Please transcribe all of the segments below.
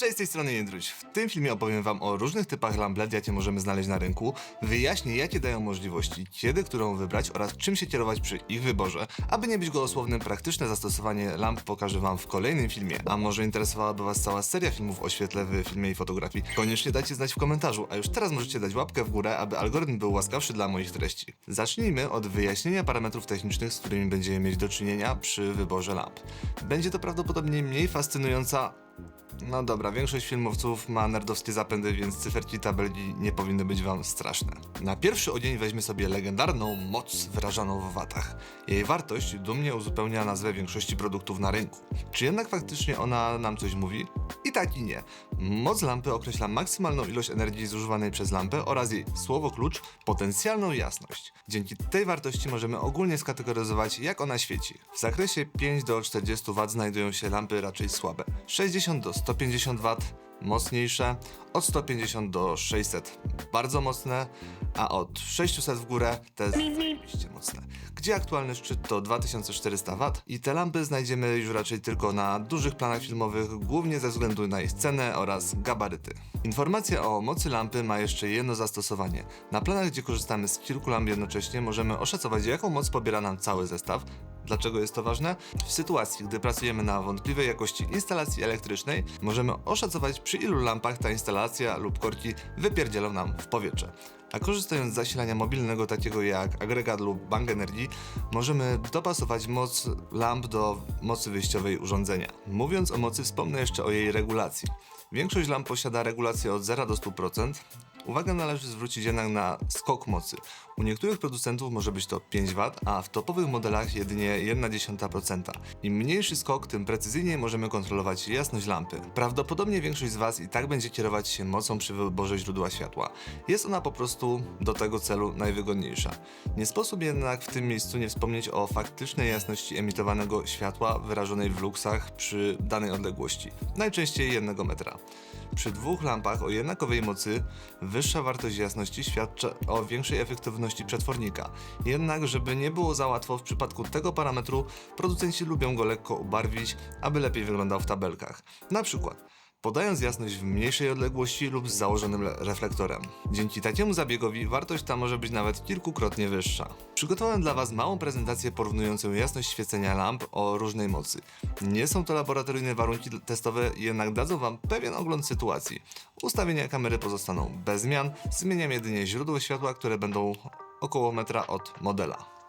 Cześć, z tej strony Jędruś. W tym filmie opowiem wam o różnych typach lamp LED, jakie możemy znaleźć na rynku, wyjaśnię jakie dają możliwości, kiedy którą wybrać oraz czym się kierować przy ich wyborze. Aby nie być gołosłownym, praktyczne zastosowanie lamp pokażę wam w kolejnym filmie. A może interesowałaby was cała seria filmów o świetle w filmie i fotografii? Koniecznie dajcie znać w komentarzu, a już teraz możecie dać łapkę w górę, aby algorytm był łaskawszy dla moich treści. Zacznijmy od wyjaśnienia parametrów technicznych, z którymi będziemy mieć do czynienia przy wyborze lamp. Będzie to prawdopodobnie mniej fascynująca no dobra, większość filmowców ma nerdowskie zapędy, więc cyferki tabelki nie powinny być wam straszne. Na pierwszy odzień weźmy sobie legendarną moc wyrażaną w watach. Jej wartość dumnie uzupełnia nazwę większości produktów na rynku. Czy jednak faktycznie ona nam coś mówi? I tak i nie. Moc lampy określa maksymalną ilość energii zużywanej przez lampę oraz jej słowo klucz potencjalną jasność. Dzięki tej wartości możemy ogólnie skategoryzować jak ona świeci. W zakresie 5 do 40 W znajdują się lampy raczej słabe. 60 do 150 W mocniejsze, od 150 do 600 bardzo mocne, a od 600 w górę te rzeczywiście mocne. Gdzie aktualny szczyt to 2400 W i te lampy znajdziemy już raczej tylko na dużych planach filmowych, głównie ze względu na ich cenę oraz gabaryty. Informacja o mocy lampy ma jeszcze jedno zastosowanie. Na planach, gdzie korzystamy z kilku lamp jednocześnie, możemy oszacować jaką moc pobiera nam cały zestaw, Dlaczego jest to ważne? W sytuacji, gdy pracujemy na wątpliwej jakości instalacji elektrycznej, możemy oszacować przy ilu lampach ta instalacja lub korki wypierdzielą nam w powietrze. A korzystając z zasilania mobilnego takiego jak agregat lub bank energii, możemy dopasować moc lamp do mocy wyjściowej urządzenia. Mówiąc o mocy, wspomnę jeszcze o jej regulacji. Większość lamp posiada regulację od 0 do 100%. Uwagę należy zwrócić jednak na skok mocy. U niektórych producentów może być to 5 W, a w topowych modelach jedynie 0,1%. Im mniejszy skok, tym precyzyjniej możemy kontrolować jasność lampy. Prawdopodobnie większość z Was i tak będzie kierować się mocą przy wyborze źródła światła. Jest ona po prostu do tego celu najwygodniejsza. Nie sposób jednak w tym miejscu nie wspomnieć o faktycznej jasności emitowanego światła wyrażonej w luksach przy danej odległości, najczęściej 1 metra. Przy dwóch lampach o jednakowej mocy wyższa wartość jasności świadczy o większej efektywności przetwornika. Jednak, żeby nie było za łatwo w przypadku tego parametru, producenci lubią go lekko ubarwić, aby lepiej wyglądał w tabelkach. Na przykład podając jasność w mniejszej odległości lub z założonym le- reflektorem. Dzięki takiemu zabiegowi wartość ta może być nawet kilkukrotnie wyższa. Przygotowałem dla Was małą prezentację porównującą jasność świecenia lamp o różnej mocy. Nie są to laboratoryjne warunki testowe, jednak dadzą Wam pewien ogląd sytuacji. Ustawienia kamery pozostaną bez zmian, zmieniam jedynie źródło światła, które będą około metra od modela.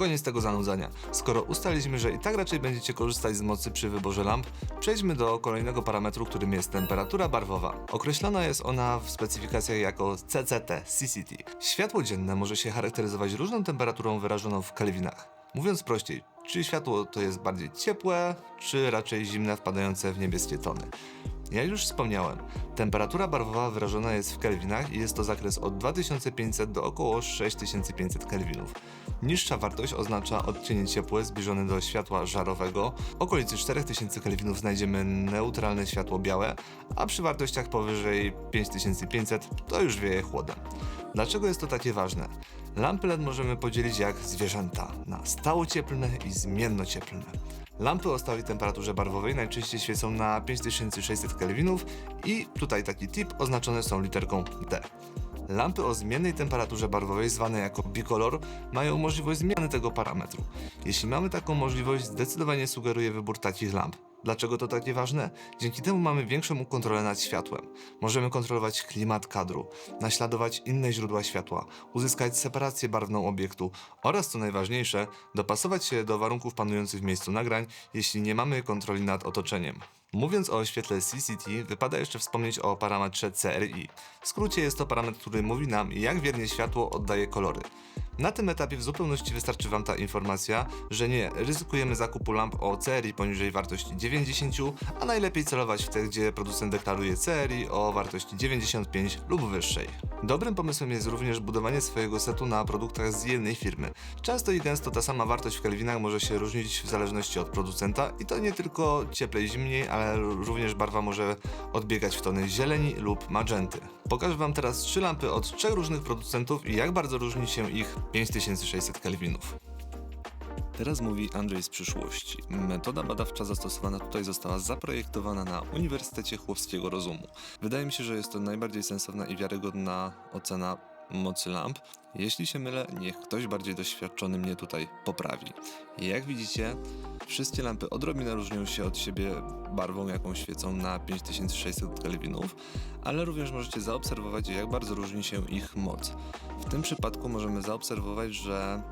Koniec tego zanudzania. Skoro ustaliliśmy, że i tak raczej będziecie korzystać z mocy przy wyborze lamp, przejdźmy do kolejnego parametru, którym jest temperatura barwowa. Określana jest ona w specyfikacjach jako CCT, CCT. Światło dzienne może się charakteryzować różną temperaturą wyrażoną w kelwinach. Mówiąc prościej, czy światło to jest bardziej ciepłe, czy raczej zimne, wpadające w niebieskie tony. Jak już wspomniałem, temperatura barwowa wyrażona jest w kelwinach i jest to zakres od 2500 do około 6500 kelwinów. Niższa wartość oznacza odcienie ciepłe zbliżone do światła żarowego. W okolicy 4000 kelwinów znajdziemy neutralne światło białe, a przy wartościach powyżej 5500 to już wieje chłodem. Dlaczego jest to takie ważne? Lampy LED możemy podzielić jak zwierzęta na stałocieplne i zmiennocieplne. Lampy o stałej temperaturze barwowej najczęściej świecą na 5600 kelwinów i tutaj taki tip oznaczone są literką D. Lampy o zmiennej temperaturze barwowej, zwane jako bicolor, mają możliwość zmiany tego parametru. Jeśli mamy taką możliwość, zdecydowanie sugeruję wybór takich lamp. Dlaczego to takie ważne? Dzięki temu mamy większą kontrolę nad światłem. Możemy kontrolować klimat kadru, naśladować inne źródła światła, uzyskać separację barwną obiektu oraz, co najważniejsze, dopasować się do warunków panujących w miejscu nagrań, jeśli nie mamy kontroli nad otoczeniem. Mówiąc o świetle CCT, wypada jeszcze wspomnieć o parametrze CRI. W skrócie jest to parametr, który mówi nam, jak wiernie światło oddaje kolory. Na tym etapie w zupełności wystarczy Wam ta informacja, że nie ryzykujemy zakupu lamp o CRI poniżej wartości 90, a najlepiej celować w te, gdzie producent deklaruje CRI o wartości 95 lub wyższej. Dobrym pomysłem jest również budowanie swojego setu na produktach z jednej firmy. Często i gęsto ta sama wartość w kelwinach może się różnić w zależności od producenta i to nie tylko cieplej zimniej, ale również barwa może odbiegać w tony zieleni lub magenty. Pokażę Wam teraz trzy lampy od trzech różnych producentów i jak bardzo różni się ich 5600 kelwinów. Teraz mówi Andrzej z przyszłości. Metoda badawcza zastosowana tutaj została zaprojektowana na Uniwersytecie Chłopskiego Rozumu. Wydaje mi się, że jest to najbardziej sensowna i wiarygodna ocena mocy lamp. Jeśli się mylę, niech ktoś bardziej doświadczony mnie tutaj poprawi. Jak widzicie, wszystkie lampy odrobinę różnią się od siebie barwą, jaką świecą na 5600 kelwinów, ale również możecie zaobserwować, jak bardzo różni się ich moc. W tym przypadku możemy zaobserwować, że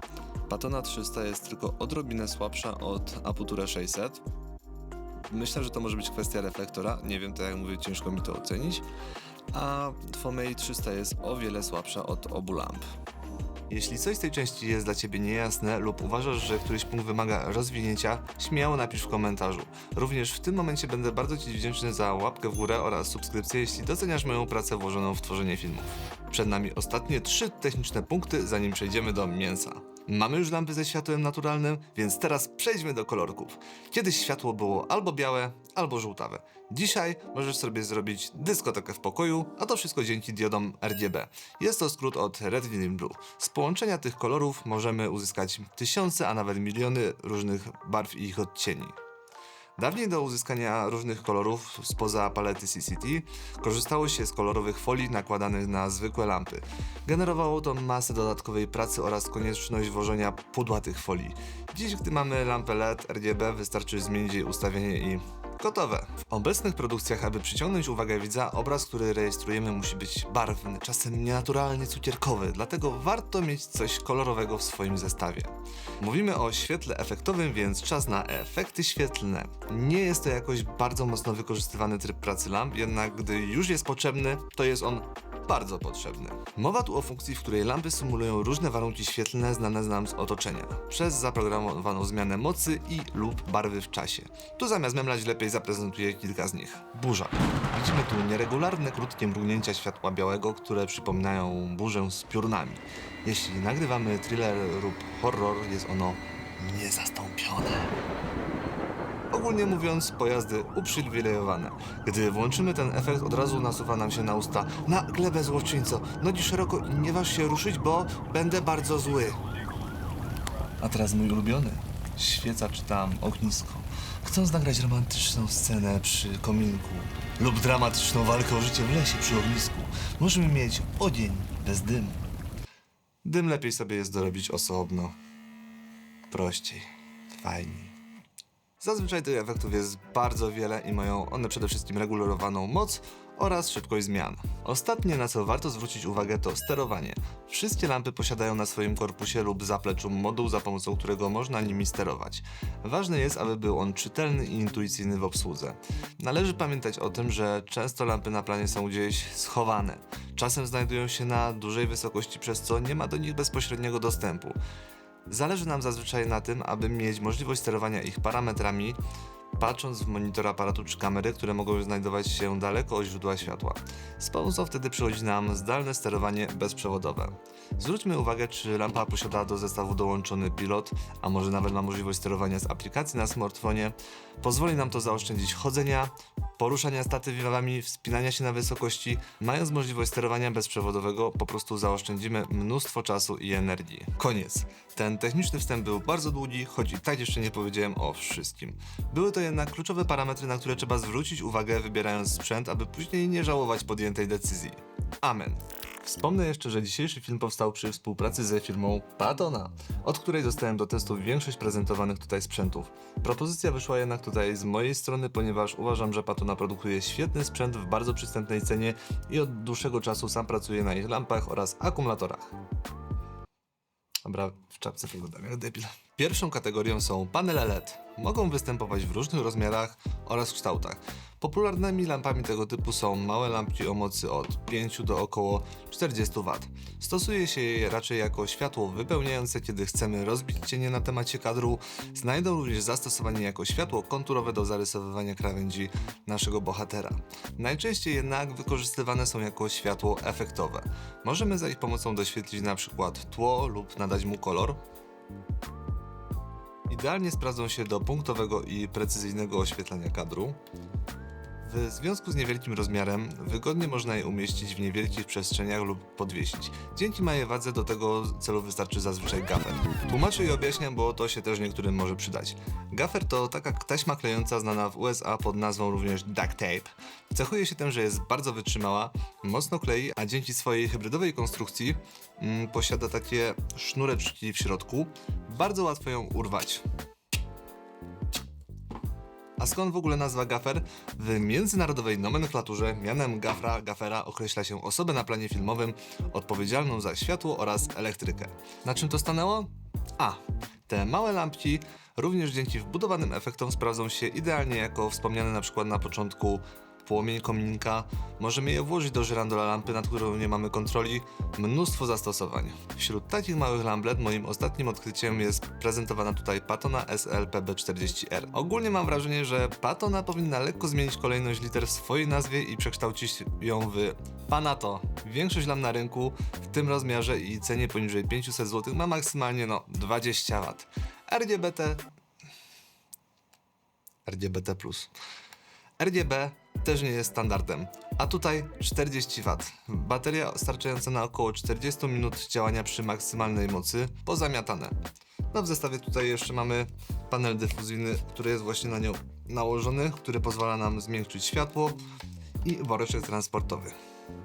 Patona 300 jest tylko odrobinę słabsza od Aputure 600. Myślę, że to może być kwestia reflektora, nie wiem, tak jak mówię, ciężko mi to ocenić. A Fomei 300 jest o wiele słabsza od obu lamp. Jeśli coś z tej części jest dla Ciebie niejasne lub uważasz, że któryś punkt wymaga rozwinięcia, śmiało napisz w komentarzu. Również w tym momencie będę bardzo Ci wdzięczny za łapkę w górę oraz subskrypcję, jeśli doceniasz moją pracę włożoną w tworzenie filmów. Przed nami ostatnie trzy techniczne punkty, zanim przejdziemy do mięsa. Mamy już lampy ze światłem naturalnym, więc teraz przejdźmy do kolorków. Kiedyś światło było albo białe, albo żółtawe. Dzisiaj możesz sobie zrobić dyskotekę w pokoju, a to wszystko dzięki diodom RGB. Jest to skrót od Red Green Blue. Z połączenia tych kolorów możemy uzyskać tysiące, a nawet miliony różnych barw i ich odcieni. Dawniej do uzyskania różnych kolorów spoza palety CCT korzystało się z kolorowych folii nakładanych na zwykłe lampy. Generowało to masę dodatkowej pracy oraz konieczność włożenia pudła tych folii. Dziś, gdy mamy lampę LED RGB, wystarczy zmienić jej ustawienie i gotowe. W obecnych produkcjach, aby przyciągnąć uwagę widza, obraz, który rejestrujemy musi być barwny, czasem nienaturalnie cukierkowy, dlatego warto mieć coś kolorowego w swoim zestawie. Mówimy o świetle efektowym, więc czas na efekty świetlne. Nie jest to jakoś bardzo mocno wykorzystywany tryb pracy lamp, jednak gdy już jest potrzebny, to jest on bardzo potrzebny. Mowa tu o funkcji, w której lampy symulują różne warunki świetlne znane nam z otoczenia, przez zaprogramowaną zmianę mocy i lub barwy w czasie. Tu zamiast memlać lepiej zaprezentuję kilka z nich. Burza. Widzimy tu nieregularne, krótkie mrugnięcia światła białego, które przypominają burzę z piorunami. Jeśli nagrywamy thriller lub horror, jest ono niezastąpione. Ogólnie mówiąc, pojazdy uprzywilejowane. Gdy włączymy ten efekt, od razu nasuwa nam się na usta Na glebę złoczyńco, nogi szeroko i nie waż się ruszyć, bo będę bardzo zły. A teraz mój ulubiony. Świeca czy tam ognisko. Chcąc nagrać romantyczną scenę przy kominku lub dramatyczną walkę o życie w lesie przy ognisku, możemy mieć ogień bez dymu. Dym lepiej sobie jest dorobić osobno. Prościej, fajniej. Zazwyczaj tych efektów jest bardzo wiele i mają one przede wszystkim regulowaną moc oraz szybkość zmian. Ostatnie na co warto zwrócić uwagę to sterowanie. Wszystkie lampy posiadają na swoim korpusie lub zapleczu moduł, za pomocą którego można nimi sterować. Ważne jest, aby był on czytelny i intuicyjny w obsłudze. Należy pamiętać o tym, że często lampy na planie są gdzieś schowane. Czasem znajdują się na dużej wysokości, przez co nie ma do nich bezpośredniego dostępu. Zależy nam zazwyczaj na tym, aby mieć możliwość sterowania ich parametrami, patrząc w monitor aparatu czy kamery, które mogą znajdować się daleko od źródła światła. Z pomocą wtedy przychodzi nam zdalne sterowanie bezprzewodowe. Zwróćmy uwagę, czy lampa posiada do zestawu dołączony pilot, a może nawet ma możliwość sterowania z aplikacji na smartfonie. Pozwoli nam to zaoszczędzić chodzenia, poruszania statywami, wspinania się na wysokości. Mając możliwość sterowania bezprzewodowego, po prostu zaoszczędzimy mnóstwo czasu i energii. Koniec. Ten techniczny wstęp był bardzo długi, choć i tak jeszcze nie powiedziałem o wszystkim. Były to jednak kluczowe parametry, na które trzeba zwrócić uwagę, wybierając sprzęt, aby później nie żałować podjętej decyzji. Amen. Wspomnę jeszcze, że dzisiejszy film powstał przy współpracy ze firmą Patona, od której dostałem do testów większość prezentowanych tutaj sprzętów. Propozycja wyszła jednak tutaj z mojej strony, ponieważ uważam, że Patona produkuje świetny sprzęt w bardzo przystępnej cenie i od dłuższego czasu sam pracuję na ich lampach oraz akumulatorach. Dobra, w czapce wyglądam jak debil. Pierwszą kategorią są panele LED. Mogą występować w różnych rozmiarach oraz kształtach. Popularnymi lampami tego typu są małe lampki o mocy od 5 do około 40 W. Stosuje się je raczej jako światło wypełniające, kiedy chcemy rozbić cienie na temacie kadru. Znajdą również zastosowanie jako światło konturowe do zarysowywania krawędzi naszego bohatera. Najczęściej jednak wykorzystywane są jako światło efektowe. Możemy za ich pomocą doświetlić na przykład tło lub nadać mu kolor, Idealnie sprawdzą się do punktowego i precyzyjnego oświetlania kadru. W związku z niewielkim rozmiarem wygodnie można je umieścić w niewielkich przestrzeniach lub podwiesić. Dzięki małej wadze do tego celu wystarczy zazwyczaj gafer. Tłumaczę i objaśniam, bo to się też niektórym może przydać. Gafer to taka taśma klejąca znana w USA pod nazwą również duct tape. Cechuje się tym, że jest bardzo wytrzymała, mocno klei, a dzięki swojej hybrydowej konstrukcji mm, posiada takie sznureczki w środku. Bardzo łatwo ją urwać. A skąd w ogóle nazwa gafer? W międzynarodowej nomenklaturze mianem gafra, gafera określa się osobę na planie filmowym odpowiedzialną za światło oraz elektrykę. Na czym to stanęło? A, te małe lampki również dzięki wbudowanym efektom sprawdzą się idealnie jako wspomniane na przykład na początku płomień kominka. Możemy je włożyć do żyrandola lampy, nad którą nie mamy kontroli. Mnóstwo zastosowań. Wśród takich małych lamp LED moim ostatnim odkryciem jest prezentowana tutaj Patona SL-PB40R. Ogólnie mam wrażenie, że Patona powinna lekko zmienić kolejność liter w swojej nazwie i przekształcić ją w Panato. Większość lamp na rynku w tym rozmiarze i cenie poniżej 500 zł ma maksymalnie no 20 W. RGBT RGBT+. RGB też nie jest standardem, a tutaj 40 W. Bateria starczająca na około 40 minut działania przy maksymalnej mocy, pozamiatane. No w zestawie tutaj jeszcze mamy panel dyfuzyjny, który jest właśnie na nią nałożony, który pozwala nam zmiękczyć światło i woreczek transportowy.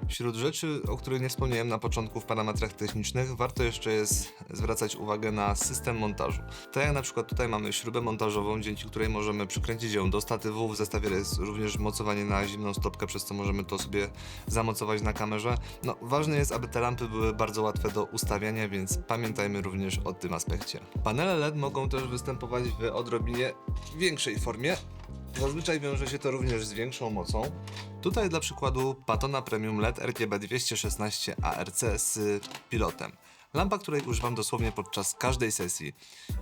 Wśród rzeczy, o których nie wspomniałem na początku w parametrach technicznych, warto jeszcze jest zwracać uwagę na system montażu. Tak jak na przykład tutaj mamy śrubę montażową, dzięki której możemy przykręcić ją do statywu. W zestawie jest również mocowanie na zimną stopkę, przez co możemy to sobie zamocować na kamerze. No, ważne jest, aby te lampy były bardzo łatwe do ustawiania, więc pamiętajmy również o tym aspekcie. Panele LED mogą też występować w odrobinie większej formie, Zazwyczaj wiąże się to również z większą mocą. Tutaj dla przykładu Patona Premium LED RGB 216 ARC z pilotem. Lampa, której używam dosłownie podczas każdej sesji.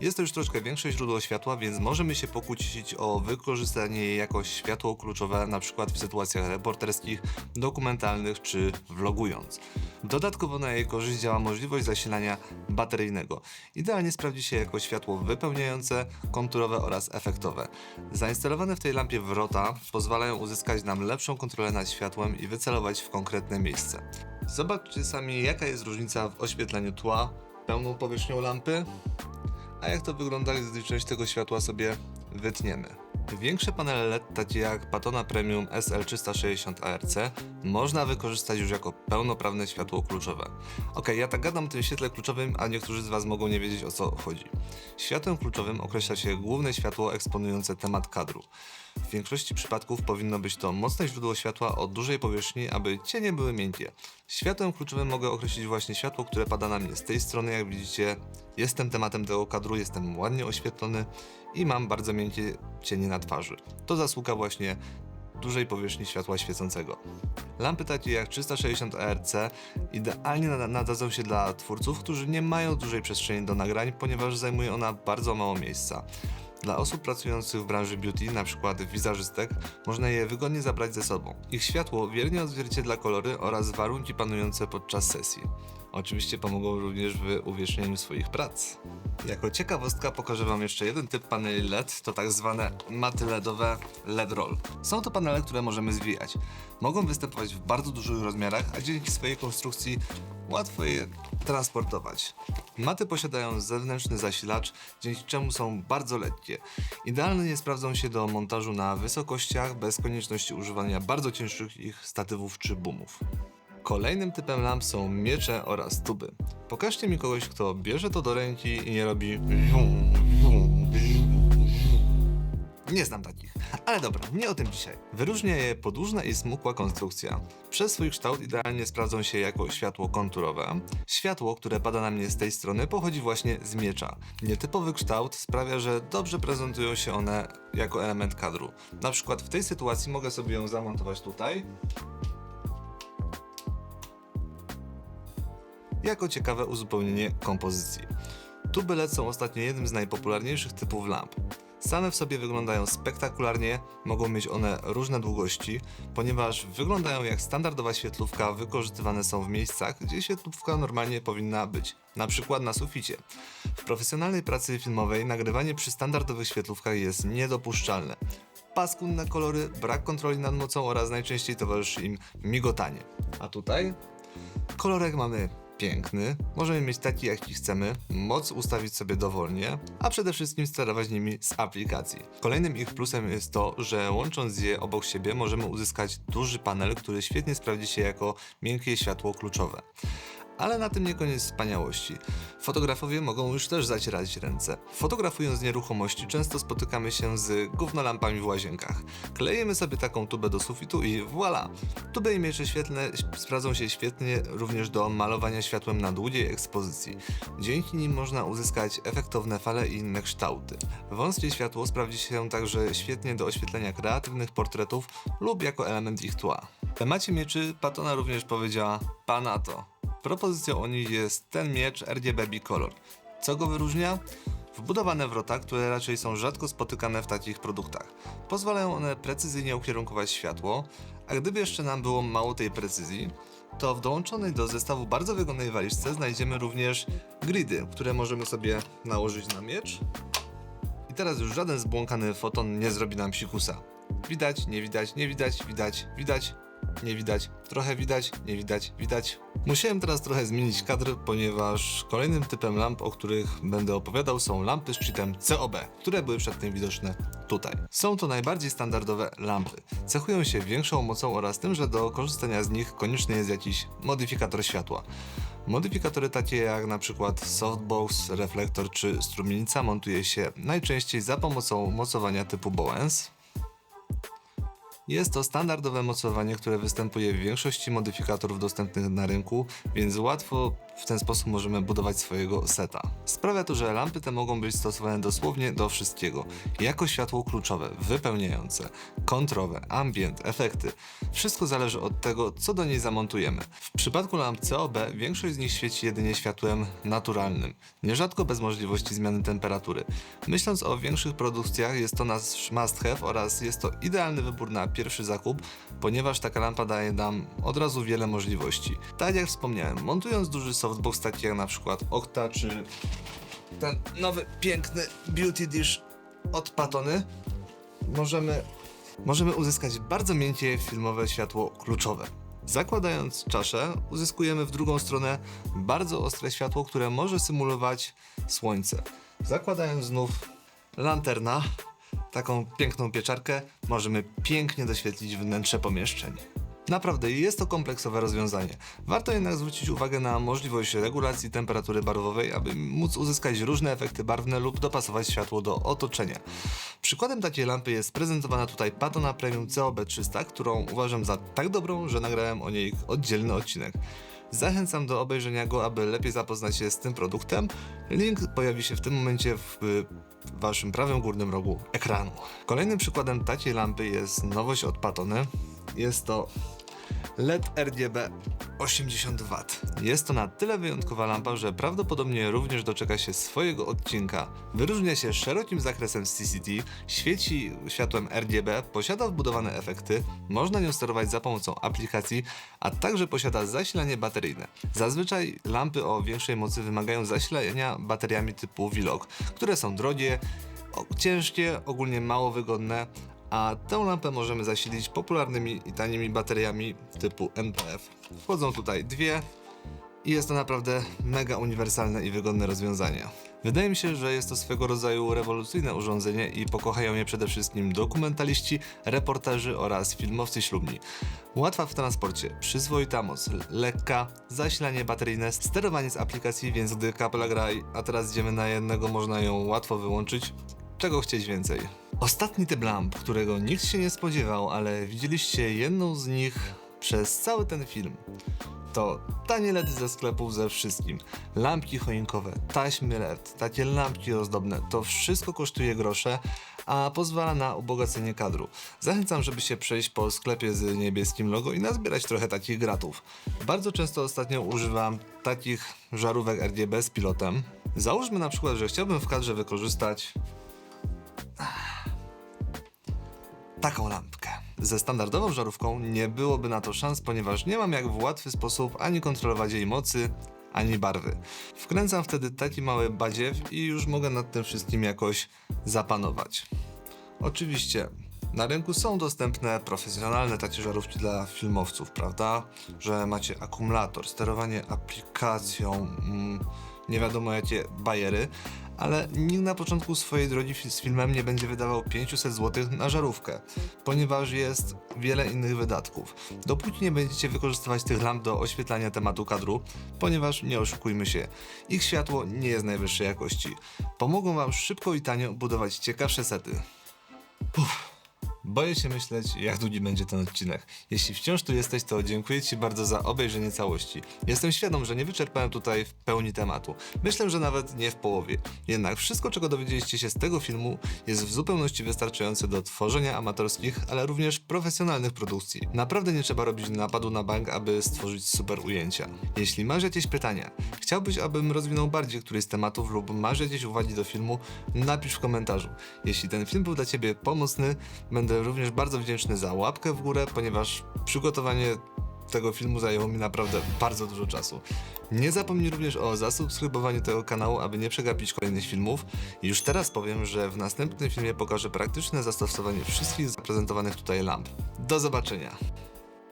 Jest to już troszkę większe źródło światła, więc możemy się pokłócić o wykorzystanie jej jako światło kluczowe, przykład w sytuacjach reporterskich, dokumentalnych czy vlogując. Dodatkowo na jej korzyść działa możliwość zasilania bateryjnego. Idealnie sprawdzi się jako światło wypełniające, konturowe oraz efektowe. Zainstalowane w tej lampie wrota pozwalają uzyskać nam lepszą kontrolę nad światłem i wycelować w konkretne miejsce. Zobaczcie sami jaka jest różnica w oświetleniu tła pełną powierzchnią lampy, a jak to wygląda, gdy część tego światła sobie wytniemy. Większe panele LED, takie jak Patona Premium SL360 ARC, można wykorzystać już jako pełnoprawne światło kluczowe. Ok, ja tak gadam o tym świetle kluczowym, a niektórzy z Was mogą nie wiedzieć o co chodzi. Światłem kluczowym określa się główne światło eksponujące temat kadru. W większości przypadków powinno być to mocne źródło światła o dużej powierzchni, aby cienie były miękkie. Światłem kluczowym mogę określić właśnie światło, które pada na mnie z tej strony, jak widzicie. Jestem tematem tego kadru, jestem ładnie oświetlony i mam bardzo miękkie cienie na twarzy. To zasługa właśnie dużej powierzchni światła świecącego. Lampy takie jak 360 ARC idealnie nada- nadadzą się dla twórców, którzy nie mają dużej przestrzeni do nagrań, ponieważ zajmuje ona bardzo mało miejsca. Dla osób pracujących w branży beauty, np. wizerzystek, można je wygodnie zabrać ze sobą. Ich światło wiernie odzwierciedla kolory oraz warunki panujące podczas sesji. Oczywiście pomogą również w uwiecznieniu swoich prac. Jako ciekawostka pokażę Wam jeszcze jeden typ paneli LED, to tak zwane maty LEDowe LED Roll. Są to panele, które możemy zwijać. Mogą występować w bardzo dużych rozmiarach, a dzięki swojej konstrukcji łatwo je transportować. Maty posiadają zewnętrzny zasilacz, dzięki czemu są bardzo lekkie. Idealnie sprawdzą się do montażu na wysokościach, bez konieczności używania bardzo ciężkich statywów czy boomów. Kolejnym typem lamp są miecze oraz tuby. Pokażcie mi kogoś, kto bierze to do ręki i nie robi nie znam takich. Ale dobra, nie o tym dzisiaj. Wyróżnia je podłużna i smukła konstrukcja. Przez swój kształt idealnie sprawdzą się jako światło konturowe. Światło, które pada na mnie z tej strony, pochodzi właśnie z miecza. Nietypowy kształt sprawia, że dobrze prezentują się one jako element kadru. Na przykład w tej sytuacji mogę sobie ją zamontować tutaj. Jako ciekawe uzupełnienie kompozycji. Tuby są ostatnio jednym z najpopularniejszych typów lamp. Same w sobie wyglądają spektakularnie, mogą mieć one różne długości, ponieważ wyglądają jak standardowa świetlówka, wykorzystywane są w miejscach, gdzie świetlówka normalnie powinna być, na przykład na suficie. W profesjonalnej pracy filmowej nagrywanie przy standardowych świetlówkach jest niedopuszczalne. Paskudne kolory, brak kontroli nad mocą oraz najczęściej towarzyszy im migotanie. A tutaj kolorek mamy piękny, możemy mieć taki jaki chcemy, moc ustawić sobie dowolnie, a przede wszystkim sterować nimi z aplikacji. Kolejnym ich plusem jest to, że łącząc je obok siebie możemy uzyskać duży panel, który świetnie sprawdzi się jako miękkie światło kluczowe. Ale na tym nie koniec wspaniałości. Fotografowie mogą już też zacierać ręce. Fotografując nieruchomości często spotykamy się z gównolampami w łazienkach. Klejemy sobie taką tubę do sufitu i voilà! Tuby i miecze świetlne sprawdzą się świetnie również do malowania światłem na długiej ekspozycji. Dzięki nim można uzyskać efektowne fale i inne kształty. Wąskie światło sprawdzi się także świetnie do oświetlenia kreatywnych portretów lub jako element ich tła. W temacie mieczy Patona również powiedziała Pana to. Propozycją o nich jest ten miecz RGB Bicolor. Co go wyróżnia? Wbudowane wrota, które raczej są rzadko spotykane w takich produktach. Pozwalają one precyzyjnie ukierunkować światło, a gdyby jeszcze nam było mało tej precyzji, to w dołączonej do zestawu bardzo wygodnej walizce znajdziemy również gridy, które możemy sobie nałożyć na miecz. I teraz już żaden zbłąkany foton nie zrobi nam psikusa. Widać, nie widać, nie widać, widać, widać, nie widać, trochę widać, nie widać, widać. Musiałem teraz trochę zmienić kadr, ponieważ kolejnym typem lamp, o których będę opowiadał, są lampy z cheatem COB, które były przedtem widoczne tutaj. Są to najbardziej standardowe lampy. Cechują się większą mocą oraz tym, że do korzystania z nich konieczny jest jakiś modyfikator światła. Modyfikatory takie jak na przykład softbox, reflektor czy strumienica montuje się najczęściej za pomocą mocowania typu Bowens. Jest to standardowe mocowanie, które występuje w większości modyfikatorów dostępnych na rynku, więc łatwo w ten sposób możemy budować swojego seta. Sprawia to, że lampy te mogą być stosowane dosłownie do wszystkiego. Jako światło kluczowe, wypełniające, kontrowe, ambient, efekty. Wszystko zależy od tego, co do niej zamontujemy. W przypadku lamp COB większość z nich świeci jedynie światłem naturalnym, nierzadko bez możliwości zmiany temperatury. Myśląc o większych produkcjach, jest to nasz must have oraz jest to idealny wybór na pierwszy zakup, ponieważ taka lampa daje nam od razu wiele możliwości. Tak jak wspomniałem, montując duży softbox taki jak na przykład Octa czy ten nowy piękny Beauty Dish od Patony, możemy, możemy uzyskać bardzo miękkie filmowe światło kluczowe. Zakładając czaszę, uzyskujemy w drugą stronę bardzo ostre światło, które może symulować słońce. Zakładając znów lanterna, taką piękną pieczarkę, możemy pięknie doświetlić wnętrze pomieszczeń. Naprawdę jest to kompleksowe rozwiązanie. Warto jednak zwrócić uwagę na możliwość regulacji temperatury barwowej, aby móc uzyskać różne efekty barwne lub dopasować światło do otoczenia. Przykładem takiej lampy jest prezentowana tutaj Patona Premium COB300, którą uważam za tak dobrą, że nagrałem o niej oddzielny odcinek. Zachęcam do obejrzenia go, aby lepiej zapoznać się z tym produktem. Link pojawi się w tym momencie w w waszym prawym górnym rogu ekranu. Kolejnym przykładem takiej lampy jest nowość od Patony. Jest to LED RGB 80 W. Jest to na tyle wyjątkowa lampa, że prawdopodobnie również doczeka się swojego odcinka. Wyróżnia się szerokim zakresem CCD, świeci światłem RGB, posiada wbudowane efekty, można nią sterować za pomocą aplikacji, a także posiada zasilanie bateryjne. Zazwyczaj lampy o większej mocy wymagają zasilania bateriami typu Vilog, które są drogie, ciężkie, ogólnie mało wygodne, a tę lampę możemy zasilić popularnymi i tanimi bateriami typu NPF. Wchodzą tutaj dwie i jest to naprawdę mega uniwersalne i wygodne rozwiązanie. Wydaje mi się, że jest to swego rodzaju rewolucyjne urządzenie i pokochają je przede wszystkim dokumentaliści, reporterzy oraz filmowcy ślubni. Łatwa w transporcie, przyzwoita moc, lekka, zasilanie bateryjne, sterowanie z aplikacji, więc gdy kapela gra, a teraz idziemy na jednego, można ją łatwo wyłączyć. Czego chcieć więcej? Ostatni typ lamp, którego nikt się nie spodziewał, ale widzieliście jedną z nich przez cały ten film. To tanie LEDy ze sklepów ze wszystkim. Lampki choinkowe, taśmy LED, takie lampki ozdobne, to wszystko kosztuje grosze, a pozwala na ubogacenie kadru. Zachęcam, żeby się przejść po sklepie z niebieskim logo i nazbierać trochę takich gratów. Bardzo często ostatnio używam takich żarówek RGB z pilotem. Załóżmy na przykład, że chciałbym w kadrze wykorzystać taką lampkę. Ze standardową żarówką nie byłoby na to szans, ponieważ nie mam jak w łatwy sposób ani kontrolować jej mocy, ani barwy. Wkręcam wtedy taki mały badziew i już mogę nad tym wszystkim jakoś zapanować. Oczywiście, na rynku są dostępne profesjonalne takie żarówki dla filmowców, prawda? Że macie akumulator, sterowanie aplikacją, mm, nie wiadomo jakie bajery, ale nikt na początku swojej drogi z filmem nie będzie wydawał 500 zł na żarówkę, ponieważ jest wiele innych wydatków. Dopóki nie będziecie wykorzystywać tych lamp do oświetlania tematu kadru, ponieważ nie oszukujmy się, ich światło nie jest najwyższej jakości. Pomogą Wam szybko i tanio budować ciekawsze sety. Boję się myśleć, jak długi będzie ten odcinek. Jeśli wciąż tu jesteś, to dziękuję Ci bardzo za obejrzenie całości. Jestem świadom, że nie wyczerpałem tutaj w pełni tematu. Myślę, że nawet nie w połowie. Jednak wszystko, czego dowiedzieliście się z tego filmu, jest w zupełności wystarczające do tworzenia amatorskich, ale również profesjonalnych produkcji. Naprawdę nie trzeba robić napadu na bank, aby stworzyć super ujęcia. Jeśli masz jakieś pytania, chciałbyś, abym rozwinął bardziej któryś z tematów lub masz jakieś uwagi do filmu, napisz w komentarzu. Jeśli ten film był dla Ciebie pomocny, będę również bardzo wdzięczny za łapkę w górę, ponieważ przygotowanie tego filmu zajęło mi naprawdę bardzo dużo czasu. Nie zapomnij również o zasubskrybowaniu tego kanału, aby nie przegapić kolejnych filmów. Już teraz powiem, że w następnym filmie pokażę praktyczne zastosowanie wszystkich zaprezentowanych tutaj lamp. Do zobaczenia!